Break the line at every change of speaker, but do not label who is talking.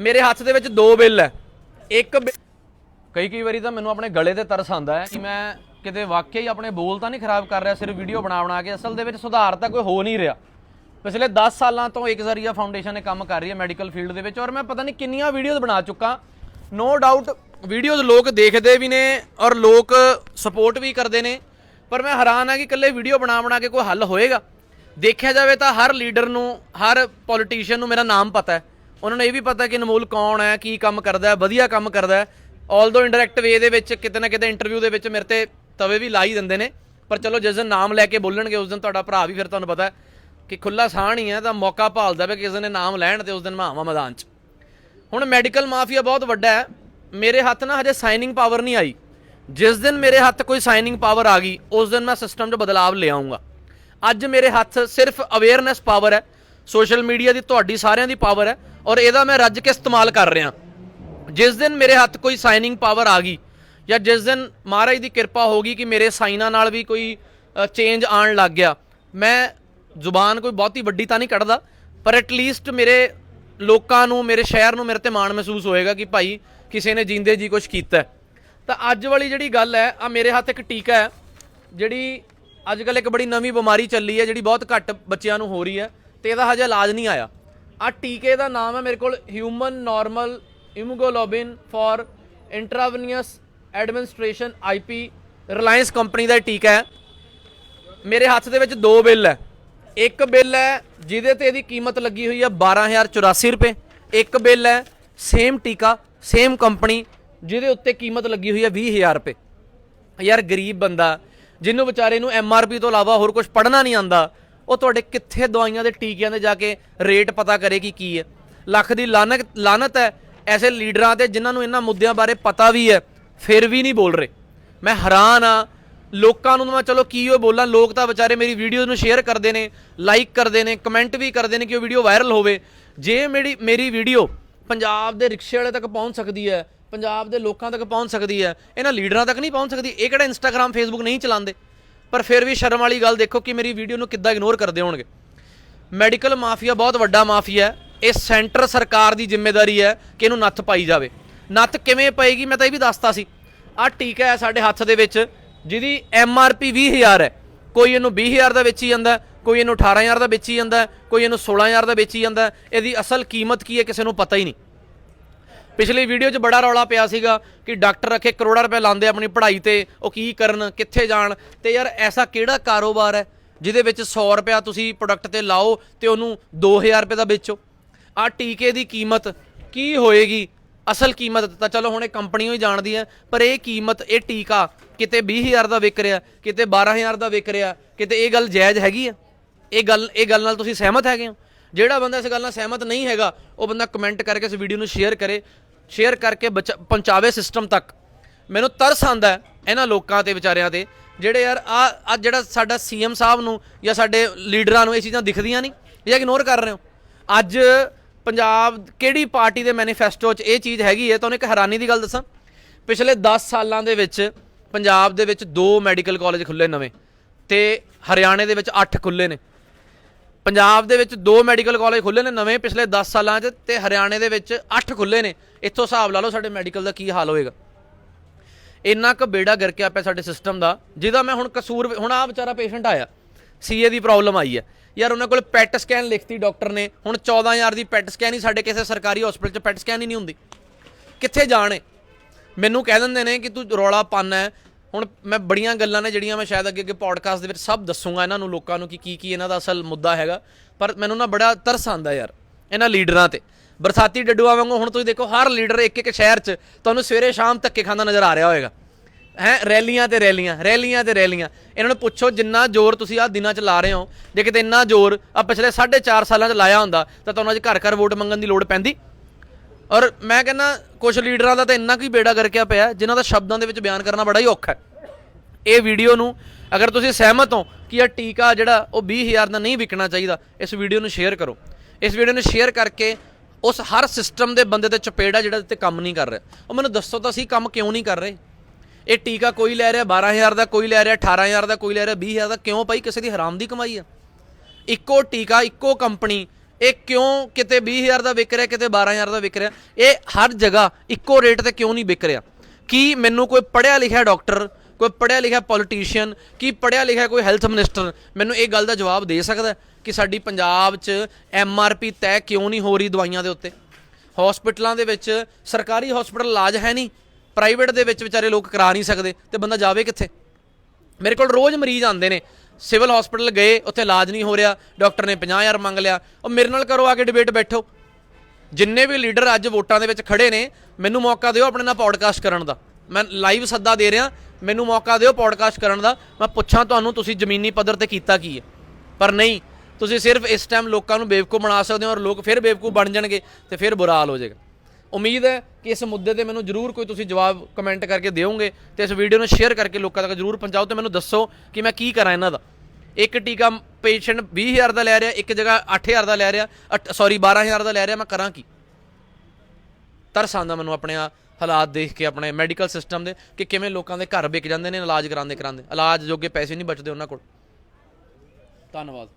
ਮੇਰੇ ਹੱਥ ਦੇ ਵਿੱਚ ਦੋ ਬਿੱਲ ਹੈ। ਇੱਕ ਬਿ- ਕਈ ਕਈ ਵਾਰੀ ਤਾਂ ਮੈਨੂੰ ਆਪਣੇ ਗਲੇ ਤੇ ਤਰਸ ਆਉਂਦਾ ਹੈ ਕਿ ਮੈਂ ਕਿਤੇ ਵਾਕਿਆ ਹੀ ਆਪਣੇ ਬੋਲ ਤਾਂ ਨਹੀਂ ਖਰਾਬ ਕਰ ਰਿਹਾ, ਸਿਰਫ ਵੀਡੀਓ ਬਣਾ ਬਣਾ ਕੇ, ਅਸਲ ਦੇ ਵਿੱਚ ਸੁਧਾਰ ਤਾਂ ਕੋਈ ਹੋ ਨਹੀਂ ਰਿਹਾ। ਪਿਛਲੇ 10 ਸਾਲਾਂ ਤੋਂ ਇੱਕ ਜ਼ਰੀਆ ਫਾਊਂਡੇਸ਼ਨ ਨੇ ਕੰਮ ਕਰ ਰਹੀ ਹੈ ਮੈਡੀਕਲ ਫੀਲਡ ਦੇ ਵਿੱਚ ਔਰ ਮੈਂ ਪਤਾ ਨਹੀਂ ਕਿੰਨੀਆਂ ਵੀਡੀਓਜ਼ ਬਣਾ ਚੁੱਕਾ। ਨੋ ਡਾਊਟ ਵੀਡੀਓਜ਼ ਲੋਕ ਦੇਖਦੇ ਵੀ ਨੇ ਔਰ ਲੋਕ ਸਪੋਰਟ ਵੀ ਕਰਦੇ ਨੇ, ਪਰ ਮੈਂ ਹੈਰਾਨ ਆ ਕਿ ਇਕੱਲੇ ਵੀਡੀਓ ਬਣਾ ਬਣਾ ਕੇ ਕੋਈ ਹੱਲ ਹੋਏਗਾ। ਦੇਖਿਆ ਜਾਵੇ ਤਾਂ ਹਰ ਲੀਡਰ ਨੂੰ, ਹਰ ਪੋਲੀਟੀਸ਼ੀਅਨ ਨੂੰ ਮੇਰਾ ਨਾਮ ਪਤਾ ਹੈ। ਉਹਨਾਂ ਨੂੰ ਇਹ ਵੀ ਪਤਾ ਕਿ ਅਨਮੋਲ ਕੌਣ ਹੈ, ਕੀ ਕੰਮ ਕਰਦਾ ਹੈ, ਵਧੀਆ ਕੰਮ ਕਰਦਾ ਹੈ। ਆਲਦੋ ਇਨਡਾਇਰੈਕਟ ਵੇ ਦੇ ਵਿੱਚ ਕਿਤੇ ਨਾ ਕਿਤੇ ਇੰਟਰਵਿਊ ਦੇ ਵਿੱਚ ਮੇਰੇ ਤੇ ਤਵੇ ਵੀ ਲਾ ਹੀ ਦਿੰਦੇ ਨੇ। ਪਰ ਚਲੋ, ਜਿਸ ਦਿਨ ਨਾਮ ਲੈ ਕੇ ਬੋਲਣਗੇ, ਉਸ ਦਿਨ ਤੁਹਾਡਾ ਭਰਾ ਵੀ ਫਿਰ ਤੁਹਾਨੂੰ ਪਤਾ ਕਿ ਖੁੱਲਾ ਸਾਹ ਨਹੀਂ ਹੈ, ਤਾਂ ਮੌਕਾ ਭਾਲਦਾ ਵੀ ਕਿਸੇ ਨੇ ਨਾਮ ਲੈਣ ਤੇ ਉਸ ਦਿਨ ਮੈਂ ਆਵਾਂ ਮੈਦਾਨ 'ਚ। ਹੁਣ ਮੈਡੀਕਲ ਮਾਫੀਆ ਬਹੁਤ ਵੱਡਾ ਹੈ। ਮੇਰੇ ਹੱਥ ਨਾ ਹਜੇ ਸਾਈਨਿੰਗ ਪਾਵਰ ਨਹੀਂ ਆਈ। ਜਿਸ ਦਿਨ ਮੇਰੇ ਹੱਥ ਕੋਈ ਸਾਈਨਿੰਗ ਪਾਵਰ ਆ ਗਈ, ਉਸ ਦਿਨ ਮੈਂ ਸਿਸਟਮ 'ਚ ਬਦਲਾਵ ਲੈ ਅੱਜ ਮੇਰੇ ਹੱਥ ਸਿਰਫ ਅਵੇਅਰਨੈਸ ਪਾਵਰ ਹੈ। ਸੋਸ਼ਲ ਮੀਡੀਆ ਦੀ ਤੁਹਾਡੀ ਸਾਰਿਆਂ ਦੀ ਪਾਵਰ ਹੈ ਔਰ ਇਹਦਾ ਮੈਂ ਰੱਜ ਕੇ ਇਸਤੇਮਾਲ ਕਰ ਰਿਹਾ। ਜਿਸ ਦਿਨ ਮੇਰੇ ਹੱਥ ਕੋਈ ਸਾਈਨਿੰਗ ਪਾਵਰ ਆ ਗਈ ਜਾਂ ਜਿਸ ਦਿਨ ਮਹਾਰਾਜ ਦੀ ਕਿਰਪਾ ਹੋਗੀ ਕਿ ਮੇਰੇ ਸਾਈਨਾਂ ਨਾਲ ਵੀ ਕੋਈ ਚੇਂਜ ਆਉਣ ਲੱਗ ਗਿਆ, ਮੈਂ ਜ਼ੁਬਾਨ ਕੋਈ ਬਹੁਤੀ ਵੱਡੀ ਤਾਂ ਨਹੀਂ ਕੱਢਦਾ, ਪਰ ਐਟ ਲੀਸਟ ਮੇਰੇ ਲੋਕਾਂ ਨੂੰ, ਮੇਰੇ ਸ਼ਹਿਰ ਨੂੰ ਮੇਰੇ ਤੇ ਮਾਣ ਮਹਿਸੂਸ ਹੋਏਗਾ ਕਿ ਭਾਈ ਕਿਸੇ ਨੇ ਜਿੰਦੇ ਜੀ ਕੁਝ ਕੀਤਾ ਤਾਂ ਅੱਜ ਵਾਲੀ ਜਿਹੜੀ ਗੱਲ ਹੈ ਆ ਮੇਰੇ ਹੱਥ ਇੱਕ ਟੀਕਾ ਹੈ, ਜਿਹੜੀ ਅੱਜ ਕੱਲ ਇੱਕ ਬੜੀ ਨਵੀਂ ਬਿਮਾਰੀ ਚੱਲੀ ਹੈ, ਜਿਹੜੀ ਬਹੁਤ ਘੱਟ ਬੱਚਿਆਂ ਨੂੰ ਹੋ ਰਹੀ ਹੈ। ਤੇ ਇਹਦਾ ਹਜੇ ਇਲਾਜ ਨਹੀਂ ਆਇਆ। ਆ ਟੀਕੇ ਦਾ ਨਾਮ ਹੈ ਮੇਰੇ ਕੋਲ human normal immunoglobulin for intravenous administration IP Reliance company ਦਾ ਇਹ ਟੀਕਾ ਹੈ। ਮੇਰੇ ਹੱਥ ਦੇ ਵਿੱਚ ਦੋ ਬਿੱਲ ਹੈ। ਇੱਕ ਬਿੱਲ ਹੈ ਜਿਹਦੇ ਤੇ ਇਹਦੀ ਕੀਮਤ ਲੱਗੀ ਹੋਈ ਹੈ 12084 ਰੁਪਏ। ਇੱਕ ਬਿੱਲ ਹੈ ਸੇਮ ਟੀਕਾ ਸੇਮ ਕੰਪਨੀ ਜਿਹਦੇ ਉੱਤੇ ਕੀਮਤ ਲੱਗੀ ਹੋਈ ਹੈ 20000 ਰੁਪਏ। ਯਾਰ ਗਰੀਬ ਬੰਦਾ, ਜਿਹਨੂੰ ਵਿਚਾਰੇ ਨੂੰ ਐਮਆਰਪੀ ਤੋਂ ਇਲਾਵਾ ਹੋਰ ਕੁਝ ਪੜਨਾ ਨਹੀਂ ਆਂਦਾ ਉਹ ਤੁਹਾਡੇ ਕਿੱਥੇ ਦਵਾਈਆਂ ਦੇ ਟੀਕਿਆਂ ਦੇ ਜਾ ਕੇ ਰੇਟ ਪਤਾ ਕਰੇ ਕਿ ਕੀ ਹੈ? ਲੱਖ ਦੀ ਲਾਨਤ ਲਾਨਤ ਹੈ ਐਸੇ ਲੀਡਰਾਂ ਤੇ ਜਿਨ੍ਹਾਂ ਨੂੰ ਇਹਨਾਂ ਮੁੱਦਿਆਂ ਬਾਰੇ ਪਤਾ ਵੀ ਹੈ, ਫਿਰ ਵੀ ਨਹੀਂ ਬੋਲ ਰਹੇ। ਮੈਂ ਹੈਰਾਨ ਆ ਲੋਕਾਂ ਨੂੰ ਤਾਂ ਮੈਂ ਚਲੋ ਕੀ ਉਹ ਬੋਲਾਂ, ਲੋਕ ਤਾਂ ਵਿਚਾਰੇ ਮੇਰੀ ਵੀਡੀਓ ਨੂੰ ਸ਼ੇਅਰ ਕਰਦੇ ਨੇ ਲਾਈਕ ਕਰਦੇ ਨੇ ਕਮੈਂਟ ਵੀ ਕਰਦੇ ਨੇ ਕਿ ਉਹ ਵੀਡੀਓ ਵਾਇਰਲ ਹੋਵੇ। ਜੇ ਮੇਰੀ ਮੇਰੀ ਵੀਡੀਓ ਪੰਜਾਬ ਦੇ ਰਿਕਸ਼ੇ ਵਾਲੇ ਤੱਕ ਪਹੁੰਚ ਸਕਦੀ ਹੈ, ਪੰਜਾਬ ਦੇ ਲੋਕਾਂ ਤੱਕ ਪਹੁੰਚ ਸਕਦੀ ਹੈ, ਇਹਨਾਂ ਲੀਡਰਾਂ ਤੱਕ ਨਹੀਂ ਪਹੁੰਚ ਸਕਦੀ, ਇਹ ਕਿਹੜਾ ਇੰਸਟਾਗ੍ਰam ਫੇਸਬੁੱਕ ਨਹੀਂ ਚਲਾਉਂਦੇ? ਪਰ ਫਿਰ ਵੀ ਸ਼ਰਮ ਵਾਲੀ ਗੱਲ ਦੇਖੋ ਕਿ ਮੇਰੀ ਵੀਡੀਓ ਨੂੰ ਕਿੱਦਾਂ ਇਗਨੋਰ ਕਰਦੇ ਹੋਣਗੇ। ਮੈਡੀਕਲ ਮਾਫੀਆ ਬਹੁਤ ਵੱਡਾ ਮਾਫੀਆ ਹੈ। ਇਹ ਸੈਂਟਰ ਸਰਕਾਰ ਦੀ ਜ਼ਿੰਮੇਵਾਰੀ ਹੈ ਕਿ ਇਹਨੂੰ ਨੱਥ ਪਾਈ ਜਾਵੇ। ਨੱਥ ਕਿਵੇਂ ਪਏਗੀ ਮੈਂ ਤਾਂ ਇਹ ਵੀ ਦੱਸਤਾ ਸੀ। ਆਹ ਟੀਕਾ ਹੈ ਸਾਡੇ ਹੱਥ ਦੇ ਵਿੱਚ, ਜਿਹਦੀ ਐਮ ਆਰ ਪੀ 20000 ਹੈ। ਕੋਈ ਇਹਨੂੰ 20000 ਦਾ ਵੇਚੀ ਜਾਂਦਾ ਕੋਈ ਇਹਨੂੰ 18000 ਦਾ ਵੇਚੀ ਜਾਂਦਾ ਕੋਈ ਇਹਨੂੰ 16000 ਦਾ ਵੇਚੀ ਜਾਂਦਾ ਇਹਦੀ ਅਸਲ ਕੀਮਤ ਕੀ ਹੈ ਕਿਸੇ ਨੂੰ ਪਤਾ ਹੀ ਨਹੀਂ। ਪਿਛਲੀ ਵੀਡੀਓ 'ਚ ਬੜਾ ਰੌਲਾ ਪਿਆ ਸੀਗਾ ਕਿ ਡਾਕਟਰ ਰੱਖੇ ਕਰੋੜਾਂ ਰੁਪਏ ਲਾਉਂਦੇ ਆਪਣੀ ਪੜ੍ਹਾਈ ਤੇ, ਉਹ ਕੀ ਕਰਨ, ਕਿੱਥੇ ਜਾਣ। ਤੇ ਯਾਰ ਐਸਾ ਕਿਹੜਾ ਕਾਰੋਬਾਰ ਹੈ ਜਿਹਦੇ ਵਿੱਚ 100 ਰੁਪਿਆ ਤੁਸੀਂ ਪ੍ਰੋਡਕਟ ਤੇ ਲਾਓ ਤੇ ਉਹਨੂੰ 2000 ਰੁਪਏ ਦਾ ਵੇਚੋ? ਆ ਟੀਕੇ ਦੀ ਕੀਮਤ ਕੀ ਹੋਏਗੀ? ਅਸਲ ਕੀਮਤ ਤਾਂ ਚਲੋ ਹੁਣ ਇਹ ਕੰਪਨੀ ਹੀ ਜਾਣਦੀ ਹੈ ਪਰ ਇਹ ਕੀਮਤ, ਇਹ ਟੀਕਾ ਕਿਤੇ 20000 ਦਾ ਵਿਕ ਰਿਹਾ, ਕਿਤੇ 12000 ਦਾ ਵਿਕ ਰਿਹਾ, ਕਿਤੇ ਇਹ ਗੱਲ ਜਾਇਜ਼ ਹੈਗੀ ਆ? ਇਹ ਗੱਲ ਇਹ ਗੱਲ ਨਾਲ ਤੁਸੀਂ ਸਹਿਮਤ ਹੈਗੇ ਹੋ? ਜਿਹੜਾ ਬੰਦਾ ਇਸ ਗੱਲ ਨਾਲ ਸਹਿਮਤ ਨਹੀਂ ਹੈਗਾ, ਉਹ ਬੰਦਾ ਕਮੈਂਟ ਕਰਕੇ ਇਸ ਵੀਡੀਓ ਨੂੰ ਸ਼ੇਅਰ ਕਰੇ ਸ਼ੇਅਰ ਕਰਕੇ ਬਚਾ- ਪਹੁੰਚਾਵੇ ਸਿਸਟਮ ਤੱਕ। ਮੈਨੂੰ ਤਰਸ ਆਂਦਾ ਇਹਨਾਂ ਲੋਕਾਂ ਤੇ, ਵਿਚਾਰਿਆਂ ਤੇ, ਜਿਹੜੇ ਯਾਰ ਆ ਅੱਜ ਜਿਹੜਾ ਸਾਡਾ ਸੀਐਮ ਸਾਹਿਬ ਨੂੰ ਜਾਂ ਸਾਡੇ ਲੀਡਰਾਂ ਨੂੰ ਇਹ ਚੀਜ਼ਾਂ ਦਿਖਦੀਆਂ ਨਹੀਂ ਜਾਂ ਇਗਨੋਰ ਕਰ ਰਹੇ ਹੋ। ਅੱਜ ਪੰਜਾਬ ਕਿਹੜੀ ਪਾਰਟੀ ਦੇ ਮੈਨੀਫੈਸਟੋ 'ਚ ਇਹ ਚੀਜ਼ ਹੈਗੀ ਹੈ, ਤੁਹਾਨੂੰ ਇੱਕ ਹੈਰਾਨੀ ਦੀ ਗੱਲ ਦੱਸਾਂ। ਪਿਛਲੇ 10 ਸਾਲਾਂ ਦੇ ਵਿੱਚ ਪੰਜਾਬ ਦੇ ਵਿੱਚ ਦੋ ਮੈਡੀਕਲ ਕਾਲਜ ਖੁੱਲੇ ਨਵੇਂ ਤੇ ਹਰਿਆਣੇ ਦੇ ਵਿੱਚ 8 ਖੁੱਲੇ ਨੇ। ਪੰਜਾਬ ਦੇ ਵਿੱਚ ਦੋ ਮੈਡੀਕਲ ਕਾਲਜ ਖੁੱਲੇ ਨੇ ਨਵੇਂ ਪਿਛਲੇ 10 ਸਾਲਾਂ 'ਚ ਤੇ ਹਰਿਆਣੇ ਦੇ ਵਿੱਚ 8 ਖੁੱਲੇ ਨੇ। ਇੱਥੋਂ ਹਿਸਾਬ ਲਾ ਲਓ ਸਾਡੇ ਮੈਡੀਕਲ ਦਾ ਕੀ ਹਾਲ ਹੋਏਗਾ। ਇੰਨਾ ਕੁ ਬੇੜਾ ਗਿਰ ਕੇ ਪਿਆ ਸਾਡੇ ਸਿਸਟਮ ਦਾ, ਜਿਹਦਾ ਮੈਂ ਹੁਣ ਕਸੂਰ ਹੁਣ ਆ ਵਿਚਾਰਾ ਪੇਸ਼ੈਂਟ ਆਇਆ। ਸੀਏ ਦੀ ਪ੍ਰੋਬਲਮ ਆਈ ਹੈ। ਯਾਰ ਉਹਨਾਂ ਕੋਲ ਪੈਟ ਸਕੈਨ ਲਿਖਤੀ ਡਾਕਟਰ ਨੇ। ਹੁਣ 14000 ਦੀ ਪੈਟ ਸਕੈਨ ਹੀ ਸਾਡੇ ਕਿਸੇ ਸਰਕਾਰੀ ਹਸਪੀਟਲ 'ਚ ਪੈਟ ਸਕੈਨ ਹੀ ਨਹੀਂ ਹੁੰਦੀ। ਕਿੱਥੇ ਜਾਣੇ ਮੈਨੂੰ ਕਹਿ ਦਿੰਦੇ ਨੇ ਕਿ ਤੂੰ ਰੌਲਾ ਪਾਣਾ ਹੈ। ਹੁਣ ਮੈਂ ਬੜੀਆਂ ਗੱਲਾਂ ਨੇ ਜਿਹੜੀਆਂ ਮੈਂ ਸ਼ਾਇਦ ਅੱਗੇ ਅੱਗੇ ਪੋਡਕਾਸਟ ਦੇ ਵਿੱਚ ਸਭ ਦੱਸੂਗਾ ਇਹਨਾਂ ਨੂੰ, ਲੋਕਾਂ ਨੂੰ ਕਿ ਕੀ ਕੀ ਇਹਨਾਂ ਦਾ ਅਸਲ ਮੁੱਦਾ ਹੈਗਾ। ਪਰ ਮੈਨੂੰ ਨਾ ਬੜਾ ਤਰਸ ਆਂਦਾ ਯਾਰ, ਇਹਨਾਂ ਲੀਡਰਾਂ ਤੇ। ਬਰਸਾਤੀ ਡੱਡੂਆਂ ਵਾਂਗੂ ਹੁਣ ਤੁਸੀਂ ਦੇਖੋ, ਹਰ ਲੀਡਰ ਇੱਕ ਇੱਕ ਸ਼ਹਿਰ 'ਚ ਤੁਹਾਨੂੰ ਸਵੇਰੇ ਸ਼ਾਮ ਧੱਕੇ ਖਾਂਦਾ ਨਜ਼ਰ ਆ ਰਿਹਾ ਹੋਵੇਗਾ ਹੈ, ਰੈਲੀਆਂ ਤੇ ਰੈਲੀਆਂ ਰੈਲੀਆਂ ਤੇ ਰੈਲੀਆਂ। ਇਹਨਾਂ ਨੂੰ ਪੁੱਛੋ, ਜਿੰਨਾ ਜ਼ੋਰ ਤੁਸੀਂ ਆਹ ਦਿਨਾਂ 'ਚ ਲਾ ਰਹੇ ਹੋ, ਜੇ ਕਿਤੇ ਇੰਨਾ ਜ਼ੋਰ ਆ ਪਿਛਲੇ 4.5 ਸਾਲਾਂ 'ਚ ਲਾਇਆ ਹੁੰਦਾ, ਤਾਂ ਤੁਹਾਨੂੰ ਅੱਜ ਘਰ ਘਰ ਵੋਟ ਮੰਗਣ ਦੀ ਲੋੜ ਪੈਂਦੀ। ਔਰ ਮੈਂ ਕਹਿੰਦਾ ਕੁਝ ਲੀਡਰਾਂ ਦਾ ਤਾਂ ਇੰਨਾ ਕੀ ਬੇੜਾ ਕਰਕੇ ਪਿਆ ਜਿਨ੍ਹਾਂ ਦਾ ਸ਼ਬਦਾਂ ਦੇ ਵਿੱਚ ਬਿਆਨ ਕਰਨਾ ਬੜਾ ਹੀ ਔਖਾ ਹੈ। ਇਹ ਵੀਡੀਓ ਨੂੰ ਅਗਰ ਤੁਸੀਂ ਸਹਿਮਤ ਹੋ ਕਿ ਇਹ ਟੀਕਾ ਜਿਹੜਾ ਉਹ 20000 ਦਾ ਨਹੀਂ ਵਿਕਣਾ ਚਾਹੀਦਾ, ਇਸ ਵੀਡੀਓ ਨੂੰ ਸ਼ੇਅਰ ਕਰੋ। ਇਸ ਵੀਡੀਓ ਨੂੰ ਸ਼ੇਅਰ ਕਰਕੇ ਉਸ ਹਰ ਸਿਸਟਮ ਦੇ ਬੰਦੇ ਤੇ ਚਪੇੜਾ ਜਿਹੜਾ ਤੇ ਕੰਮ ਨਹੀਂ ਕਰ ਰਿਹਾ। ਉਹ ਮੈਨੂੰ ਦੱਸੋ ਤਾਂ ਸਹੀ ਕੰਮ ਕਿਉਂ ਨਹੀਂ ਕਰ ਰਹੇ? ਇਹ ਟੀਕਾ ਕੋਈ ਲੈ ਰਿਹਾ 12000 ਦਾ ਕੋਈ ਲੈ ਰਿਹਾ 18000 ਦਾ ਕੋਈ ਲੈ ਰਿਹਾ 20000 ਦਾ ਕਿਉਂ ਭਾਈ? ਕਿਸੇ ਦੀ ਹਰਾਮ ਦੀ ਕਮਾਈ ਆ। ਇੱਕੋ ਟੀਕਾ, ਇੱਕੋ ਕੰਪਨੀ ਇਹ ਕਿਉਂ ਕਿਤੇ 20000 ਦਾ ਵਿਕ ਰਿਹਾ, ਕਿਤੇ 12000 ਦਾ ਵਿਕ ਰਿਹਾ? ਇਹ ਹਰ ਜਗ੍ਹਾ ਇੱਕੋ ਰੇਟ ਤੇ ਕਿਉਂ ਨਹੀਂ ਵਿਕ ਰਿਹਾ? ਕੀ ਮੈਨੂੰ ਕੋਈ ਪੜ੍ਹਿਆ ਲਿਖਿਆ ਡਾਕਟਰ ਕੋਈ ਪੜ੍ਹਿਆ ਲਿਖਿਆ ਪੋਲੀਟੀਸ਼ੀਅਨ ਕੀ ਪੜ੍ਹਿਆ ਲਿਖਿਆ ਕੋਈ ਹੈਲਥ ਮਿਨਿਸਟਰ ਮੈਨੂੰ ਇਹ ਗੱਲ ਦਾ ਜਵਾਬ ਦੇ ਸਕਦਾ ਕਿ ਸਾਡੀ ਪੰਜਾਬ 'ਚ ਐੱਮ ਆਰ ਪੀ ਤੈਅ ਕਿਉਂ ਨਹੀਂ ਹੋ ਰਹੀ ਦਵਾਈਆਂ ਦੇ ਉੱਤੇ? ਹਸਪੀਟਲਾਂ ਦੇ ਵਿੱਚ ਸਰਕਾਰੀ ਹਸਪੀਟਲ ਇਲਾਜ ਹੈ ਨਹੀਂ ਪ੍ਰਾਈਵੇਟ ਦੇ ਵਿੱਚ ਵਿਚਾਰੇ ਲੋਕ ਕਰਾ ਨਹੀਂ ਸਕਦੇ, ਤੇ ਬੰਦਾ ਜਾਵੇ ਕਿੱਥੇ? ਮੇਰੇ ਕੋਲ ਰੋਜ਼ ਮਰੀਜ਼ ਆਉਂਦੇ ਨੇ ਸਿਵਲ ਹਸਪੀਟਲ ਗਏ, ਉੱਥੇ ਇਲਾਜ ਨਹੀਂ ਹੋ ਰਿਹਾ, ਡਾਕਟਰ ਨੇ 50000 ਮੰਗ ਲਿਆ। ਉਹ ਮੇਰੇ ਨਾਲ ਕਰੋ ਆ ਕੇ ਡਿਬੇਟ ਬੈਠੋ। ਜਿੰਨੇ ਵੀ ਲੀਡਰ ਅੱਜ ਵੋਟਾਂ ਦੇ ਵਿੱਚ ਖੜੇ ਨੇ, ਮੈਨੂੰ ਮੌਕਾ ਦਿਓ ਆਪਣੇ ਨਾਲ ਪੌਡਕਾਸਟ ਕਰਨ ਦਾ। ਮੈਂ ਲਾਈਵ ਸੱਦਾ ਦੇ ਰਿਹਾ, ਮੈਨੂੰ ਮੌਕਾ ਦਿਓ ਪੌਡਕਾਸਟ ਕਰਨ ਦਾ। ਮੈਂ ਪੁੱਛਾਂ ਤੁਹਾਨੂੰ, ਤੁਸੀਂ ਜ਼ਮੀਨੀ ਪੱਧਰ ਤੇ ਕੀਤਾ ਕੀ ਹੈ? ਪਰ ਨਹੀਂ, ਤੁਸੀਂ ਸਿਰਫ ਇਸ ਟਾਈਮ ਲੋਕਾਂ ਨੂੰ ਬੇਵਕੂਫ ਬਣਾ ਸਕਦੇ ਹੋ ਔਰ ਲੋਕ ਫਿਰ ਬੇਵਕੂਫ ਬਣ ਜਾਣਗੇ ਤੇ ਫਿਰ ਬੁਰਾ ਹਾਲ ਹੋ ਜਾਏਗਾ। ਉਮੀਦ ਹੈ ਕਿ ਇਸ ਮੁੱਦੇ ਤੇ ਮੈਨੂੰ ਜਰੂਰ ਕੋਈ ਤੁਸੀਂ ਜਵਾਬ ਕਮੈਂਟ ਕਰਕੇ ਦਿਓਗੇ ਤੇ ਇਸ ਵੀਡੀਓ ਨੂੰ ਸ਼ੇਅਰ ਕਰਕੇ ਲੋਕਾਂ ਤੱਕ ਜਰੂਰ ਪਹੁੰਚਾਓ ਤੇ ਮੈਨੂੰ ਦੱਸੋ ਕਿ ਮੈਂ ਕੀ ਕਰਾਂ ਇਹਨਾਂ ਦਾ। ਇੱਕ ਟੀਕਾ ਪੇਸ਼ੈਂਟ 20000 ਦਾ ਲੈ ਰਿਹਾ, ਇੱਕ ਜਗ੍ਹਾ 8000 ਦਾ ਲੈ ਰਿਹਾ ਸੌਰੀ 12000 ਦਾ ਲੈ ਰਿਹਾ, ਮੈਂ ਕਰਾਂ ਕੀ? ਤਰਸ ਆਉਂਦਾ ਮੈਨੂੰ ਆਪਣੇ ਆ ਹਾਲਾਤ ਦੇਖ ਕੇ, ਆਪਣੇ ਮੈਡੀਕਲ ਸਿਸਟਮ ਦੇ ਕਿ ਕਿਵੇਂ ਲੋਕਾਂ ਦੇ ਘਰ ਵਿਕ ਜਾਂਦੇ ਨੇ, ਇਲਾਜ ਕਰਾਉਂਦੇ ਕਰਾਉਂਦੇ ਇਲਾਜ ਜੋਗੇ ਪੈਸੇ ਨਹੀਂ ਬਚਦੇ ਉਹਨਾਂ ਕੋਲ। ਧੰਨਵਾਦ।